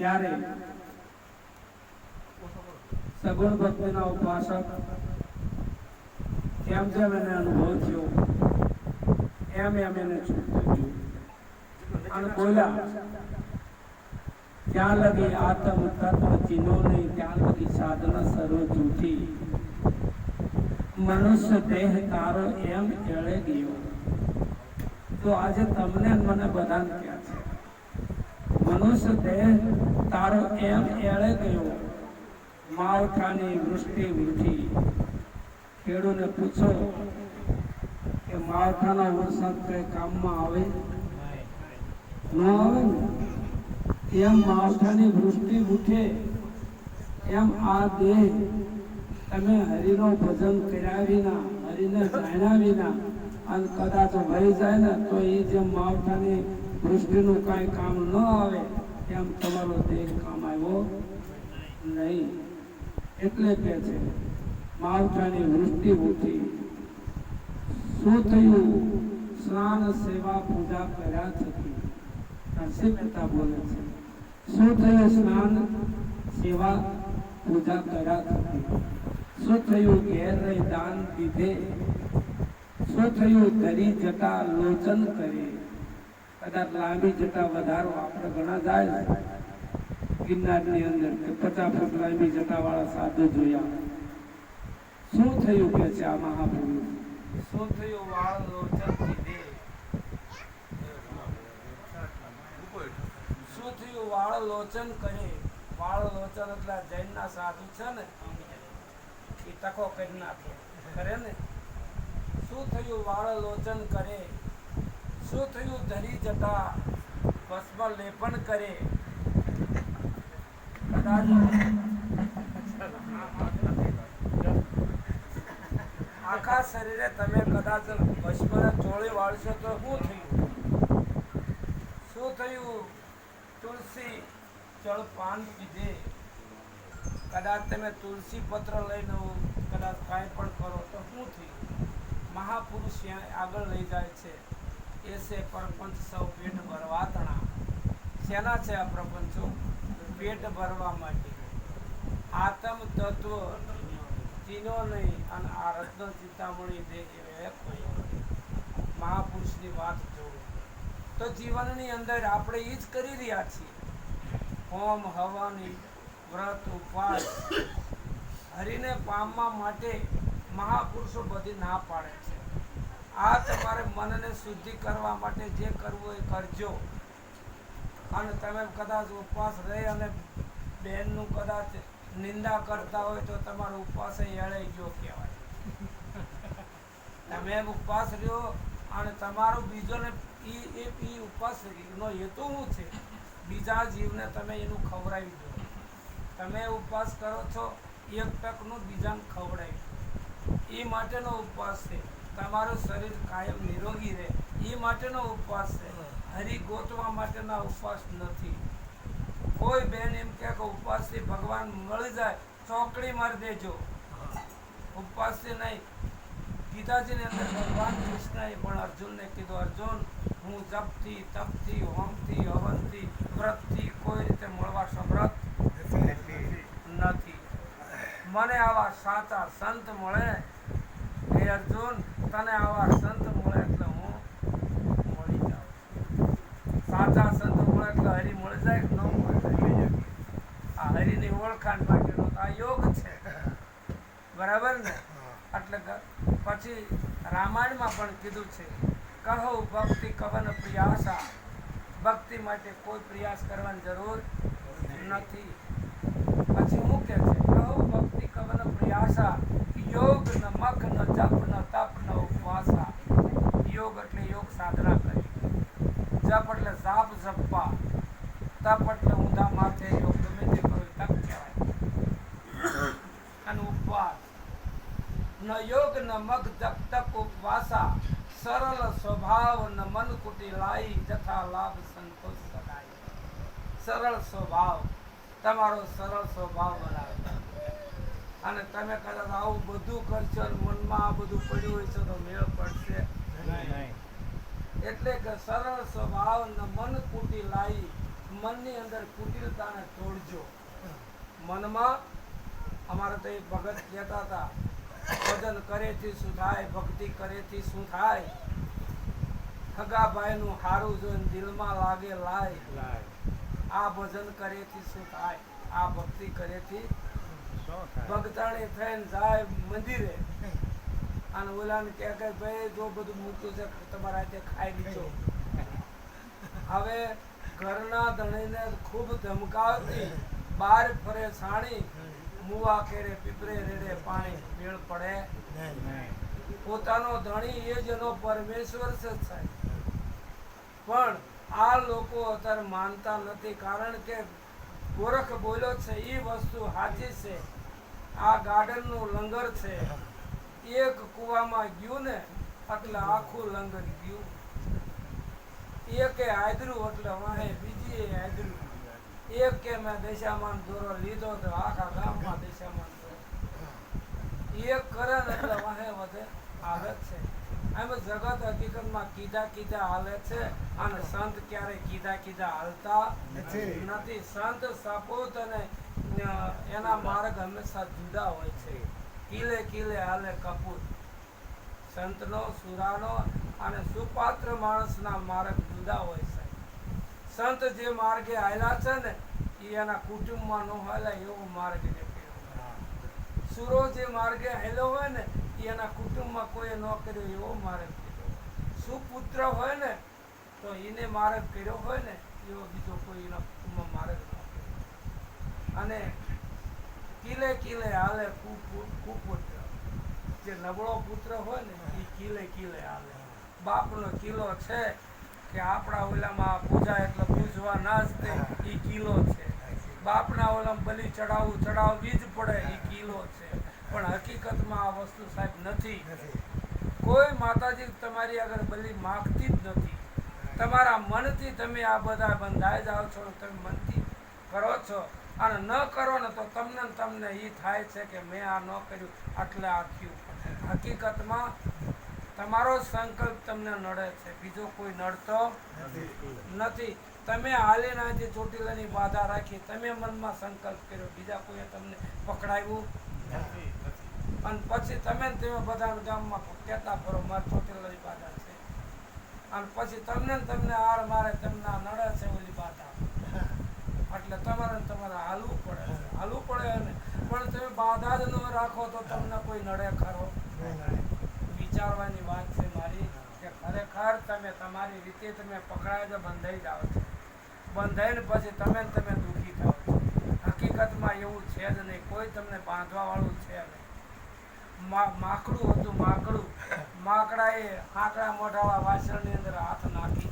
ત્યારે સગુણ ભક્તિના ઉપાસક જેમ જેમ એને અનુભવ થયો. એમ એમ એને અને બોલ્યા, ત્યાં લગી આત્મ તત્વ ચિહ્નો નહીં, ત્યાં લગી સાધના સર્વ જૂઠી મનુષ્ય દેહ તારો એમ એળે ગયો. તો આજે તમને મને બધાને ક્યાં છે? મનુષ્ય દેહ તારો એમ એળે ગયો. માવઠાની વૃષ્ટિ ઉઠી ખેડૂને પૂછો કે માવઠાનો વરસાદ કઈ કામમાં આવે? ન આવે એમ માવઠાની વૃષ્ટિ ઉઠે એમ આ દેહ તમે હરિનો ભજન કર્યા વિના, હરિને જાણ્યા વિના, અને કદાચ વહી જાય ને, તો એ જેમ માવઠાની વૃષ્ટિનું કાંઈ કામ ન આવે, એમ તમારો દેહ કામ આવ્યો નહીં. એટલે કે છે માવઠાની વૃષ્ટિ ઉઠી શું થયું? સ્નાન, સેવા, પૂજા કર્યા થકી. નરસિંહ મહેતા બોલે છે, શું થયું? સ્નાન, સેવા, પૂજા કર્યા થકી. શું થયું? ઘેર રહી દાન દીધે. શું થયું? ધરી જતા લોચન કરે. કદાચ લાંબી જતા વધારો આપણે ઘણા જાય ગિરનારની અંદર કે પચાસ ફૂટ લાંબી જતા વાળા સાધુ જોયા. શું થયું કે છે આ મહાપુરુષ શું થયું? વાળ લોચન દીધે શું થયું? વાળ લોચન કરે. વાળ લોચન એટલે જૈનના સાધુ છે ને, એ ટકો કરી નાખે. કરે ને? શું થયું? વાળ લોચન કરે. શું થયું? ધરી જતા ભસ્મ લેપન કરે. આખા શરીરે તમે કદાચ ભસ્મને ચોળી વાળશો તો શું થયું? શું થયું? તુલસી જળ પાન પીધે. કદાચ તમે તુલસી પત્ર લઈને કદાચ કાંઈ પણ કરો તો શું થયું? મહાપુરુષ આગળ લઈ જાય છે. એ છે પ્રપંચ સૌ પેટ ભરવા તણા. શેના છે આ પ્રપંચો? પેટ ભરવા માટે. આત્મ તત્વ ચીનો નહીં અને આ રત્ન ચિંતામણી દે એ કોઈ. મહાપુરુષની વાત જોવું. તો જીવનની અંદર આપણે એ જ કરી રહ્યા છીએ. હોમ, હવાની, વ્રત, ઉપવાસ. હરિને પામવા માટે મહાપુરુષો બધી ના પાડે છે. આ તમારે મનને શુદ્ધિ કરવા માટે જે કરવું એ કરજો. અને તમે કદાચ ઉપવાસ રહી અને બહેનનું કદાચ નિંદા કરતા હોય તો તમારો ઉપવાસ એળાઈ ગયો કહેવાય. તમે ઉપવાસ રહ્યો અને તમારો બીજોને એ ઈ ઉપવાસ નો હેતુ શું છે? બીજા જીવને તમે એનું ખવડાવી દો. તમે ઉપવાસ કરો છો, એક ટકનું બીજાને ખવડાવી એ માટેનો ઉપવાસ છે. તમારું શરીર કાયમ નિરોગી રહે. એ માટેનો ઉપવાસ છે. હરી ગોતવા માટેના ઉપવાસ નથી. કોઈ બેન એમ કે ઉપવાસથી ભગવાન મળી જાય, ચોકડી મારી દેજો. ઉપવાસથી નહીં. ગીતાજીની અંદર ભગવાન કૃષ્ણએ પણ અર્જુનને કીધું, અર્જુન, હું જપથી તપથી હોમથી હવનથી વ્રતથી કોઈ રીતે મળવા સમર્થ નથી. મને આવા સાચા સંત મળે અર્જુન તને આવા સંત મળે એટલે હું મળી જાઉં. સાચા સંત મળે એટલે હરી મળી જાય, ન મળી જાય આ હરીની ઓળખાણ માટેનો આ યોગ છે. બરાબર ને? એટલે પછી રામાયણમાં પણ કીધું છે, કહો ભક્તિ કવન પ્રયાસા. ભક્તિ માટે કોઈ પ્રયાસ કરવાની જરૂર નથી. પછી હું કે છે? કહો ભક્તિ કવન પ્રયાસા યોગ ન મખ ન જપ ન તપ ન ઉપવાસા યોગ એટલે યોગ સાધના કરી જપ એટલે જાપ જપવા તપ એટલે ઊંધા માથે યોગ ગમે તે કરો એ તપ કહેવાય અને ઉપવાસ ન યોગ ન મગ જપ તપ ઉપવાસા સરળ સ્વભાવ ન મન કુટી લાઈ જથા લાભ સંતોષ સદાય સરળ સ્વભાવ તમારો સરળ સ્વભાવ બનાવે અને તમે કદાચ આવું બધું કરશો મનમાં આ બધું પડ્યું હોય છે તો મેળ પડશે એટલે કે સરળ સ્વભાવ ને મન કુટી લાવી મનની અંદર કુટિલતાને તોડજો. મનમાં અમારે તો એક ભગત કહેતા હતા ભજન કરેથી શું થાય ભક્તિ કરેથી શું થાય? ખગાભાઈનું હારું જોઈને દિલમાં લાગે લાય. આ ભજન કરેથી શું થાય? આ ભક્તિ કરેથી ભગતાણી થઈને જાય મંદિરે. અને ઓલાને કહે કે ભાઈ જો બધું મૂક્યું છે તમારા હાથે ખાઈ લીધો. હવે ઘરના ધણીને ખૂબ ધમકાવતી બાર ફરે સાણી મુવા કેરે પીપરે રેડે, પાણી મેળ પડે પોતાનો ધણી એ જનો પરમેશ્વર છે થાય પણ આ લોકો અત્યારે માનતા નથી, કારણ કે ગોરખ બોલ્યો છે એ વસ્તુ સાચી છે. આ ગાર્ડનનું લંગર છે. એક કૂવામાં ગયું ને, એટલે આખું લંગર ગયું. એકે હાજરું એટલે વાહે બીજી હાજરું એક કે મેં દશામાન દોરો લીધો તો આખા ગામમાં દશામાન દોરો. એક કરે ને એટલે વાહે વધે આવે છે. એમ જગત હકીકતમાં કીધા કીધા હાલે છે અને સંત ક્યારે કીધા કીધા હાલતા નથી. સંત સપૂત અને એના માર્ગ હંમેશા જુદા હોય છે. કિલે કિલે હાલે કપૂત સંતનો સુરાનો અને સુપાત્ર માણસના માર્ગ જુદા હોય છે. સંત જે માર્ગે આવેલા છે ને, એ એના કુટુંબમાં ન હાલે એવો માર્ગ સુરો જે માર્ગે આવેલો હોય ને, એ એના કુટુંબમાં કોઈ ન કર્યો એવો માર્ગ કર્યો સુપુત્ર હોય ને, તો એને માર્ગ કર્યો હોય ને, એવો બીજો કોઈ એના કુટુંબમાં માર્ગ ન અને કિલે કિલે હાલે કુપુ- કુપુત્ર. જે નબળો પુત્ર હોય ને, એ કિલે કિલે હાલે. બાપનો કિલો છે કે આપણા ઓલામાં પૂજા એટલે પૂજવા ના જ તે એ કિલો છે. બાપના ઓલામાં બલિ ચડાવવું ચડાવવી જ પડે એ કિલો છે. પણ હકીકતમાં આ વસ્તુ સાહેબ નથી. કોઈ માતાજી તમારી આગળ બલિ માગતી જ નથી. તમારા મનથી તમે આ બધા બંધાઈ જાઓ છો તમે મનથી કરો છો. અને ન કરો ને તો તમને તમને એ થાય છે કે મેં આ ન કર્યું, આટલે આ થયું. હકીકતમાં તમારો સંકલ્પ તમને નડે છે. બીજો કોઈ નડતો નથી. તમે હાલીને આજે ચોટીલાની બાધા રાખી તમે મનમાં સંકલ્પ કર્યો. બીજા કોઈએ તમને પકડાવ્યું? અને પછી તમે ને તમે બધા ગામમાં કહેતા ફરો મારે ચોટીલાની બાધા છે. અને પછી તમને તમને હાર મારે તમને નડે છે ઓલી બાધા. એટલે તમારે તમારે હાલવું પડે હાલવું પડે ને પણ તમે બાધા જ ન રાખો તો તમને કોઈ નડે ખરો? વિચારવાની વાત છે મારી કે ખરેખર તમે તમારી રીતે તમે પકડાય તો બંધાઈ જાઓ છો. બંધાઈને પછી તમે તમે દુઃખી થાઓ છો. હકીકતમાં એવું છે જ નહીં. કોઈ તમને બાંધવા વાળું છે નહીં. માકડું હતું, માકડું. માકડાએ આંકડા મોઢાવા વાસણની અંદર હાથ નાખી.